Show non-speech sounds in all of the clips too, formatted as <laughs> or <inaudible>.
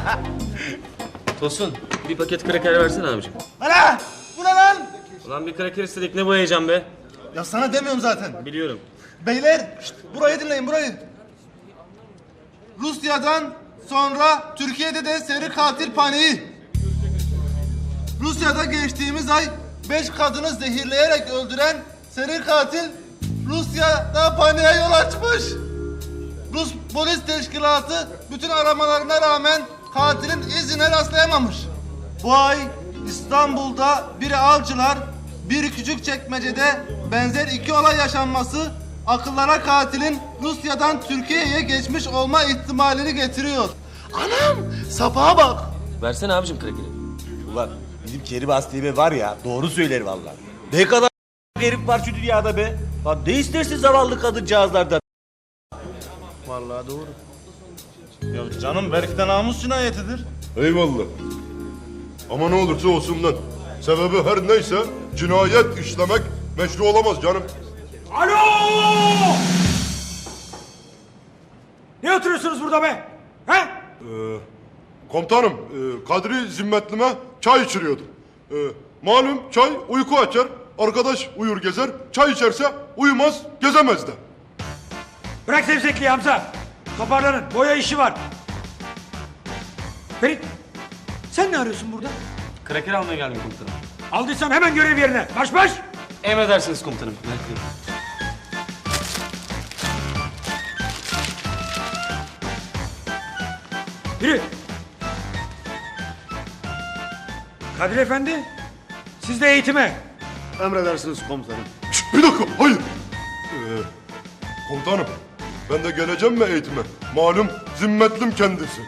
<laughs> Tosun bir paket kraker versene abicim. Ana! Bu ne lan? Ulan bir kraker istedik ne bu heyecan be? Ya sana demiyorum zaten. Biliyorum. Beyler şşt, burayı dinleyin burayı. Rusya'dan sonra Türkiye'de de seri katil paniği. Rusya'da geçtiğimiz ay 5 kadını zehirleyerek öldüren seri katil Rusya'da paniğe yol açmış. Rus polis teşkilatı bütün aramalarına rağmen katilin izine rastlayamamış. Bu ay İstanbul'da biri avcılar, biri küçük çekmecede benzer iki olay yaşanması akıllara katilin Rusya'dan Türkiye'ye geçmiş olma ihtimalini getiriyor. Anam sapağa bak. Versene abicim krakeri. Ulan bizim Kerim Aslime var ya doğru söyler vallahi. Ne kadar herif var şu dünyada be. Lan ne istersin zavallı kadıncağızlardan. Vallahi doğru. Ya canım belki de namus cinayetidir. Eyvallah. Ama ne olursa olsun lan. Sebebi her neyse cinayet işlemek meşru olamaz canım. Alo! Ne oturuyorsunuz burada be? He? Komutanım, e, Kadri zimmetlime çay içiriyordum. E, malum çay uyku açar, arkadaş uyur gezer, çay içerse uyumaz, gezemez de. Bırak sevzekliği Hamza. Toparlanın. Boya işi var. Ferit, sen ne arıyorsun burada? Kraker almaya geldim komutanım. Aldıysan hemen görev yerine. Baş baş. Emredersiniz komutanım. Bekleyin. Yürü. Kadir Efendi, siz de eğitime. Emredersiniz komutanım. Şşt, bir dakika, hayır. E, komutanım, ben de geleceğim mi eğitime? Malum zimmetlim kendisi.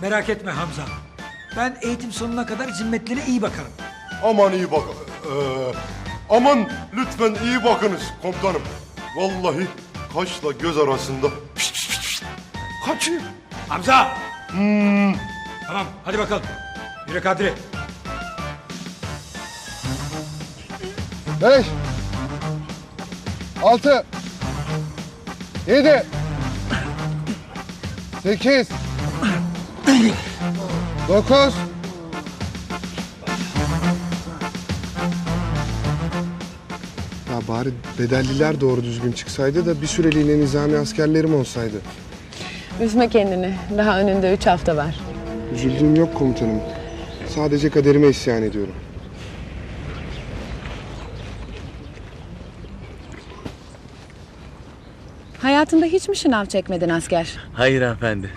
Merak etme Hamza. Ben eğitim sonuna kadar zimmetlere iyi bakarım. Aman iyi bak. e, aman lütfen iyi bakınız komutanım. Vallahi kaşla göz arasında kaçıyor. Hamza! Tamam, hadi bakalım. Yürü Kadri. Beş. Altı. Yedi. Sekiz. Dokuz. Ya bari bedelliler doğru düzgün çıksaydı da bir süreliğine nizami askerlerim olsaydı. Üzme kendini. Daha önünde üç hafta var. Üzüldüğüm yok komutanım. Sadece kaderime isyan ediyorum. Hayatında hiç mi şınav çekmedin asker? Hayır hanımefendi.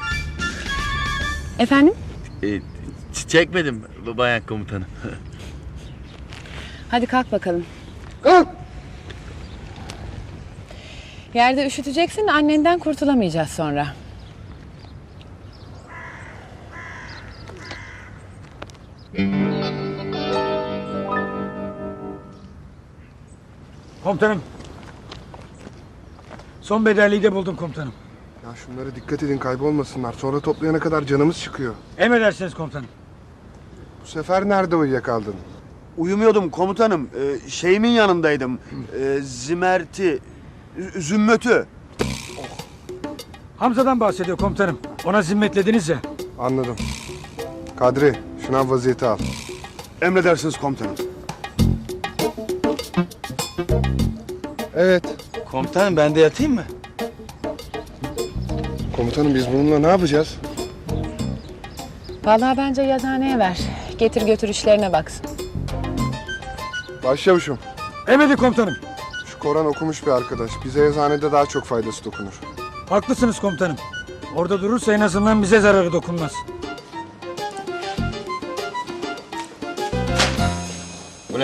Efendim? E, çekmedim bayan komutanım. <laughs> Hadi kalk bakalım. Kalk! Yerde üşüteceksin annenden kurtulamayacağız sonra. Komutanım. Son bedelliği de buldum komutanım. Ya şunlara dikkat edin kaybolmasınlar. Sonra toplayana kadar canımız çıkıyor. Emredersiniz komutanım. Bu sefer nerede uyuyakaldın? Uyumuyordum komutanım. Ee, şeyimin yanındaydım. Ee, zimerti, Ü- zümmötü. Hamza'dan bahsediyor komutanım. Ona zimmetlediniz ya. Anladım. Kadri, şınav vaziyeti al. Emredersiniz komutanım. Evet. Komutanım ben de yatayım mı? Komutanım biz bununla ne yapacağız? Vallahi bence yazıhaneye ver. Getir götür işlerine baksın. Başçavuşum, Emredin komutanım. şu Koran okumuş bir arkadaş. Bize yazıhanede daha çok faydası dokunur. Haklısınız komutanım. Orada durursa en azından bize zararı dokunmaz.